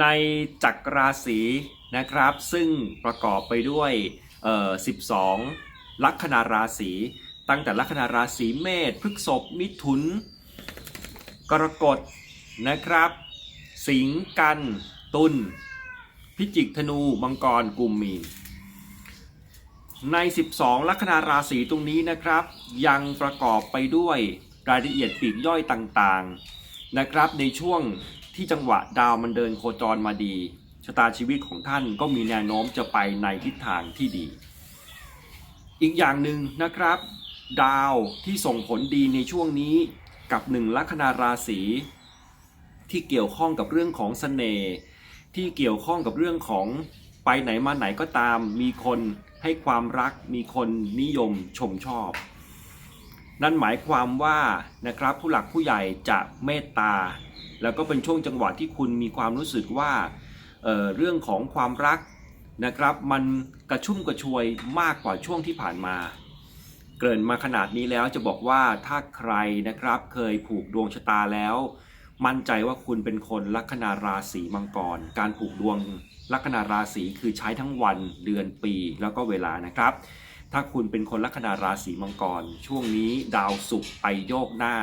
ในจักรราศีนะครับ ซึ่งประกอบไปด้วยเอ่อ12 ลัคนาราศีตั้งแต่ลัคนาราศีเมษพฤษภมิถุน กรกฎนะครับ สิงห์กัน ตุลพิจิกธนูมังกรกุมมีใน 12 ลัคนาราศีตรงนี้นะครับ ยังประกอบไปด้วยรายละเอียดปีกย่อยต่างๆ นะครับในช่วงที่จังหวะดาวมันเดินโคจรมาดีชะตาชีวิตของท่านก็มีแนวโน้มจะไปในทิศทางที่ดี อีกอย่างหนึ่งนะครับ ดาวที่ส่งผลดีในช่วงนี้กับหนึ่งลัคนาราศีที่เกี่ยวข้องกับเรื่องของเสน่ห์ที่เกี่ยวข้องกับเรื่องของไปไหนมาไหนก็ตาม มีคนให้ความรัก มีคนนิยมชมชอบ นั่นหมายความว่านะครับผู้หลักผู้ใหญ่จะเมตตา แล้วก็เป็นช่วงจังหวะที่คุณมีความรู้สึกว่าเเรื่องของความรักนะครับ มันกระชุ่มกระชวยมากกว่าช่วงที่ผ่านมา เกินมาขนาดนี้แล้วจะบอกว่าถ้าใครนะครับเคยผูกดวงชะตาแล้ว มั่นใจว่าคุณเป็นคนลัคนาราศีมังกร การผูกดวงลัคนาราศีคือใช้ทั้งวันเดือนปีแล้วก็เวลานะครับ ถ้าคุณเป็นคนลัคนาราศีมังกร ช่วงนี้ดาวศุกร์ไปโยกหน้า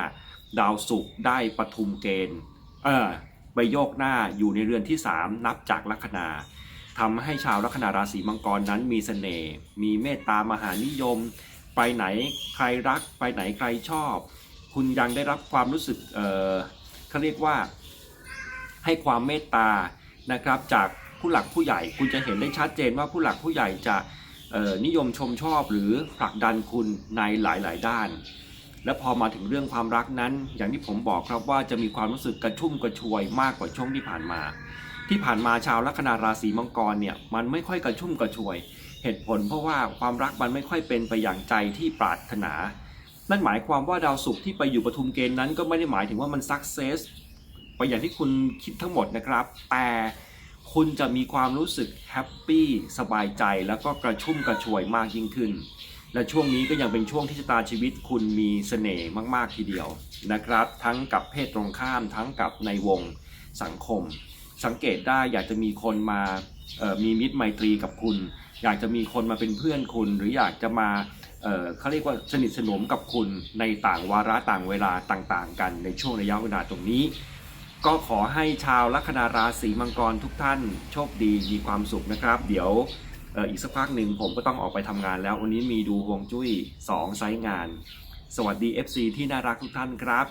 ดาวศุกร์ได้ปทุมเกณฑ์ เออไปโยกหน้าอยู่ในเรือนที่ 3 นับจากลัคนาทำให้ชาวลัคนาราศีมังกรนั้นมีเสน่ห์มีเมตตามหานิยม ไปไหนใครรัก ไปไหนใครชอบ คุณยังได้รับความรู้สึกเออเขาเรียกว่า ให้ความเมตตานะครับจากผู้หลักผู้ใหญ่ คุณจะเห็นได้ชัดเจนว่าผู้หลักผู้ใหญ่จะ นิยมชมชอบหรือผลักดันคุณในหลาย ๆ ด้าน และพอมาถึงเรื่องความรักนั้น อย่างที่ผมบอกครับว่าจะมีความรู้สึกกระชุ่มกระชวยมากกว่าช่วงที่ผ่านมา ที่ผ่านมาชาวลัคนาราศีมังกรเนี่ยมันไม่ค่อยกระชุ่มกระชวย เหตุผลเพราะว่าความรักมันไม่ค่อยเป็นไปอย่างใจที่ปรารถนา นั่นหมายความว่าดาวศุกร์ที่ไปอยู่ปทุมเกณฑ์นั้นก็ไม่ได้หมายถึงว่ามันสักเซสไปอย่างที่คุณคิดทั้งหมดนะครับ แต่ คุณจะมีความรู้สึกแฮปปี้สบายใจแล้วก็กระชุ่มกระชวยมากยิ่งขึ้น และช่วงนี้ก็ยังเป็นช่วงที่ชะตาชีวิตคุณมีเสน่ห์มากๆทีเดียวนะครับ ทั้งกับเพศตรงข้ามทั้งกับในวงสังคม สังเกตได้อยากจะมีคนมามีมิตรไมตรีกับคุณ อยากจะมีคนมาเป็นเพื่อนคุณ หรืออยากจะมาเเขาเรียกว่าสนิทสนมกับคุณในต่างวาระต่างเวลาต่างๆ กันในช่วงระยะเวลาตรงนี้ ก็ขอให้ชาวลัคนาราศีมังกรทุกท่านโชคดีมีความสุขนะครับ เดี๋ยวอีกสักพักหนึ่งผมก็ต้องออกไปทำงานแล้ว วันนี้มีดูฮวงจุ้ย2ไซต์งาน สวัสดี FC ที่น่ารักทุกท่านครับ